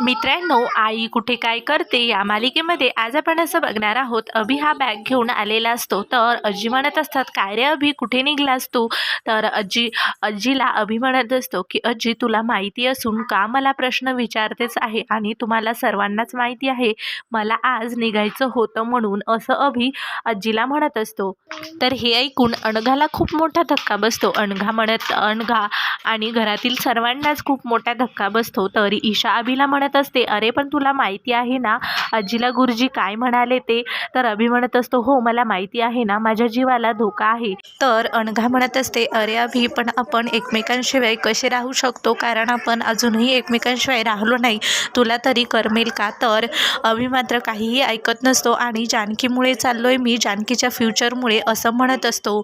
मित्रांनो आई कुठे काय करते या मालिकेमध्ये आज आपण असं बघणार आहोत अभि हा बॅग घेऊन आलेला असतो तर अज्जी म्हणत असतात काय रे अभि कुठे निघला असतो तर अज्जी अज्जीला अभि म्हणत असतो की अज्जी तुला माहिती असून का मला प्रश्न विचारतेच आहे आणि तुम्हाला सर्वांनाच माहिती आहे मला आज निघायचं होतं म्हणून असं अभि आजीला म्हणत असतो. तर हे ऐकून अणघाला खूप मोठा धक्का बसतो. अणघा म्हणत अणघा आणि घरातील सर्वांनाच खूप मोठा धक्का बसतो. तर ईशा अभिला म्हणत म्हणत असते अरे पण तुला माहिती आहे ना आजीला गुरुजी काय म्हणाले ते? तर अभि म्हणत असतो हो मला माहिती आहे ना माझ्या जीवाला धोका आहे. तर अणघा म्हणत असते अरे अभि पण आपण एकमेकांशिवाय कसे राहू शकतो? कारण आपण अजूनही एकमेकांशिवाय राहिलो नाही. तुला तरी करमेल का? तर अभि मात्र काहीही ऐकत नसतो आणि जानकीमुळे चाललोय मी जानकीच्या फ्युचरमुळे असं म्हणत असतो.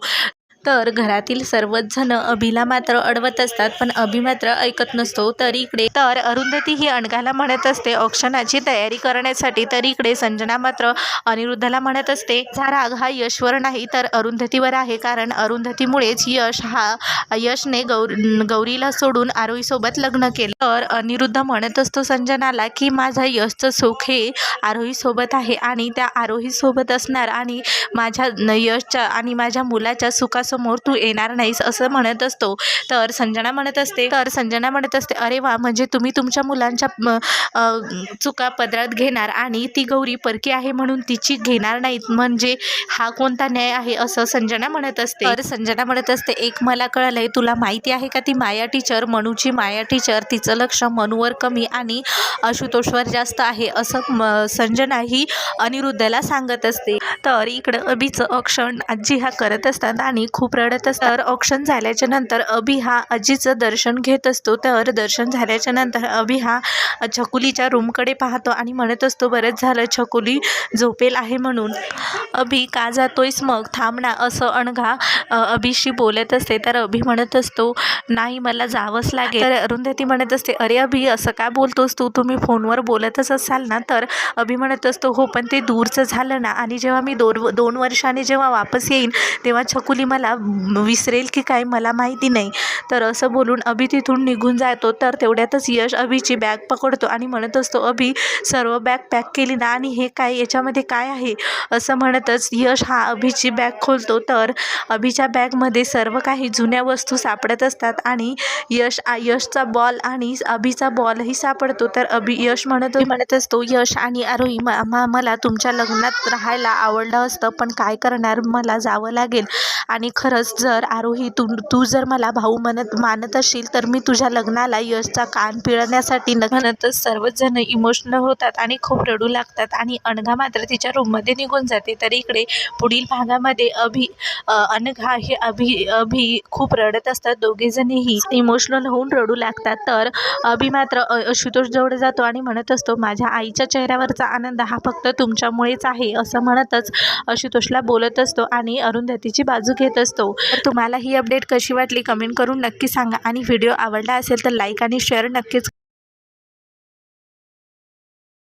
तर घरातील सर्वच जण अभिला मात्र अडवत असतात पण अभि मात्र ऐकत नसतो. तर इकडे तर अरुंधती ही अणघाला म्हणत असते औक्षणाची तयारी करण्यासाठी तर इकडे संजना मात्र अनिरुद्धला म्हणत असते हा राग हा यशवर नाही तर अरुंधतीवर आहे कारण अरुंधतीमुळेच यश हा यशने गौर गौरीला सोडून आरोहीसोबत लग्न केलं. तर अनिरुद्ध म्हणत असतो संजनाला की माझा यशचं सुख हे आरोहीसोबत आहे आणि त्या आरोहीसोबत असणार आणि माझ्या यशच्या आणि माझ्या मुलाच्या माझ्यासमोर तू येणार नाहीस असं म्हणत असतो. तर संजना म्हणत असते तर संजना म्हणत असते अरे वा म्हणजे तुम्ही तुमच्या मुलांच्या चुका पदरात घेणार आणि ती गौरी परकी आहे म्हणून तिची घेणार नाहीत म्हणजे हा कोणता न्याय आहे? असं संजना म्हणत असते. तर संजना म्हणत असते एक मला कळलंय तुला माहिती आहे का ती माया टीचर मनूची माया टीचर तिचं लक्ष मनूवर कमी आणि आशुतोषवर जास्त आहे असं संजना ही अनिरुद्धला सांगत असते. तर इकडं अभिचं अक्षण आजी हा करत असतात आणि खूप रडत असतात. तर औक्षण झाल्याच्यानंतर अभि हा आजीचं दर्शन घेत असतो. तर दर्शन झाल्याच्यानंतर अभि हा छकुलीच्या रूमकडे पाहतो आणि म्हणत असतो बरंच झालं छकुली झोपेल आहे म्हणून. अभि का जातोयस मग? थांब ना असं अणघा. अभिशी बोलत असते तर अभि म्हणत असतो नाही मला जावंच लागेल. तर अरुंधती म्हणत असते अरे अभि असं का बोलतोस तू? तुम्ही फोनवर बोलतच असाल ना तर. अभि म्हणत असतो हो पण ते दूरचं झालं ना आणि जेव्हा मी दोन दोन वर्षाने जेव्हा वापस येईन तेव्हा छकुली मला विसरेल की काय? मला माहिती नाही. तर असं बोलून अभि तिथून निघून जातो. तर तेवढ्यातच यश अभिची बॅग पकडतो आणि म्हणत असतो अभि सर्व बॅग पॅक केली ना आणि हे काय याच्यामध्ये काय आहे? असं म्हणतच यश हा अभिची बॅग खोलतो. तर अभिच्या बॅगमध्ये सर्व काही जुन्या वस्तू सापडत असतात आणि यश यशचा बॉल आणि अभिचा बॉलही सापडतो. तर अभि यश म्हणत म्हणत असतो यश आणि आरोही मला तुमच्या लग्नात राहायला आवडलं असतं पण काय करणार? मला जावं लागेल. आणि खरंच जर आरोही तू तू जर मला भाऊ म्हणत मानत असशील तर मी तुझ्या लग्नाला यशचा कान पिळण्यासाठी न म्हणतच सर्वच जण इमोशनल होतात आणि खूप रडू लागतात आणि अनघा मात्र तिच्या रूममध्ये निघून जाते. तर इकडे पुढील भागामध्ये अभि अनघा हे अभि अभि खूप रडत असतात. दोघेजणीही इमोशनल होऊन रडू लागतात. तर अभि मात्र अ- आशुतोष जवळ जातो आणि म्हणत असतो माझ्या आईच्या चेहऱ्यावरचा आनंद हा फक्त तुमच्यामुळेच आहे असं म्हणतच आशुतोषला बोलत असतो आणि अरुंधतीची बाजू घेत असतो. तर तुम्हाला ही अपडेट कशी वाटली कमेंट करून नक्की सांगा. आणि व्हिडिओ आवडला असेल तर लाईक आणि शेअर नक्कीच